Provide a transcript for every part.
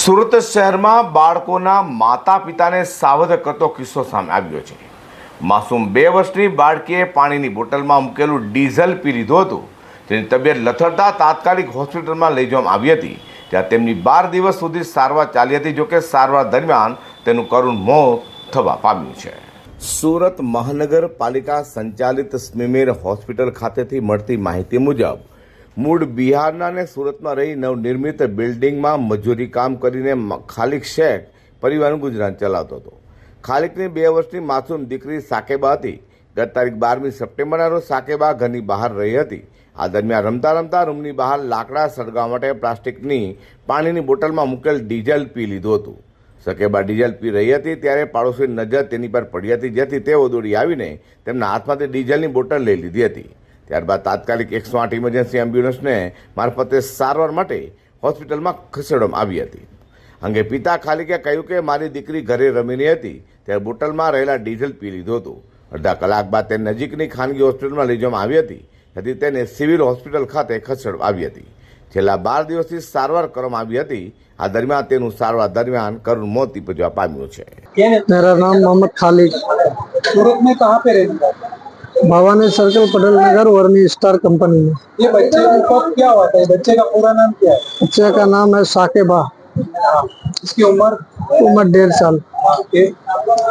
સુરત શહેરમાં બાળકોના માતા પિતાને સાવધ કરતો કિસ્સો સામે આવ્યો છે. માસૂમ બે વર્ષની બાળકીએ પાણીની બોટલમાં મૂકેલું ડીઝલ પી લીધું હતું. તેની તબિયત લથડતા તાત્કાલિક હોસ્પિટલમાં લઈ જવામાં આવી હતી. ત્યાં તેમની બાર દિવસ સુધી સારવાર ચાલી હતી, જોકે સારવાર દરમિયાન તેનું કરુણ મોત થવા પામ્યું છે. સુરત મહાનગરપાલિકા સંચાલિત સ્મિમેર હોસ્પિટલ ખાતેથી મળતી માહિતી મુજબ મૂળ બિહારના અને સુરતમાં રહી નવનિર્મિત બિલ્ડિંગમાં મજૂરી કામ કરીને ખાલિક શેખ પરિવારનું ગુજરાન ચલાવતો હતો. ખાલિકની બે વર્ષની માસૂમ દીકરી સાકેબા હતી. ગત તારીખ બારમી સપ્ટેમ્બરના રોજ સાકેબા ઘરની બહાર રહી હતી. આ દરમિયાન રમતા રમતા રૂમની બહાર લાકડા સળગાવવા માટે પ્લાસ્ટિકની પાણીની બોટલમાં મૂકેલ ડીઝલ પી લીધું હતું. સકેબા ડીઝલ પી રહી હતી ત્યારે પાડોશીની નજર તેની પર પડી હતી, જેથી તેઓ દોડી આવીને તેમના હાથમાંથી ડીઝલની બોટલ લઈ લીધી હતી. ત્યારબાદ તાત્કાલિક એકસો આઠ ઇમરજન્સી એમ્બ્યુલન્સને મારફતે સારવાર માટે હોસ્પિટલમાં ખસેડવામાં આવી હતી. અંગે પિતા ખાલિકે કહ્યું કે મારી દીકરી ઘરે રમીની હતી ત્યારે બોટલમાં રહેલા ડીઝલ પી લીધું હતું. અડધા કલાક બાદ તે નજીકની ખાનગી હોસ્પિટલમાં લઈ જવામાં આવી હતી તેથી તેને સિવિલ હોસ્પિટલ ખાતે ખસેડવામાં આવી હતી. છેલ્લા બાર દિવસથી સારવાર કરવામાં આવી હતી. આ દરમિયાન તેનું સારવાર દરમિયાન કરુણ મોત નીપજવા પામ્યું છે. મેરા નામ મોહમ્મદ ખાલિદ. સુરત કહા પે રહેતા Bhavani circle Patel Nagar Vermi Star company में। ये बच्चे को क्या हुआ था बच्चे का पूरा नाम क्या है? बच्चे का नाम है साकेबा। हाँ, इसकी उम्र? उम्र डेढ़ साल। हाँ,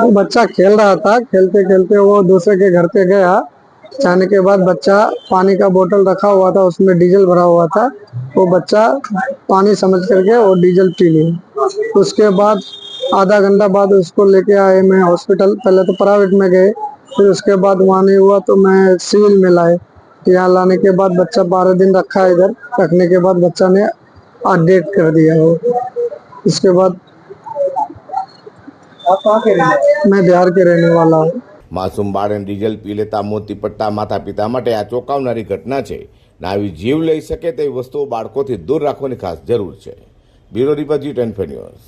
वो बच्चा खेल रहा था खेलते खेलते वो दूसरे के घर पे गया। जाने के बाद बच्चा पानी का बोतल रखा हुआ था उसमें डीजल भरा हुआ था। वो बच्चा पानी समझ करके वो डीजल पी लिया। उसके बाद आधा घंटा बाद उसको लेके आए मैं हॉस्पिटल पहले तो प्राइवेट में गए। फिर उसके बाद वहाँ नहीं हुआ तो मैं सिविल में लाए यहाँ लाने के बाद बच्चा बारह दिन रखा है इधर रखने के बाद बच्चा ने आज डेट कर दिया वो इसके बाद आप कहाँ के रहने वाले? मैं बिहार के रहने वाला हूँ માસૂમ બાળને ડીઝલ પી લેતા મોત નીપજતા માતા પિતા માટે આ ચોંકાવનારી ઘટના છે ને આવી જીવ લઈ શકે તેવી વસ્તુઓ બાળકોથી દૂર રાખવાની ખાસ જરૂર છે bureau report G ten news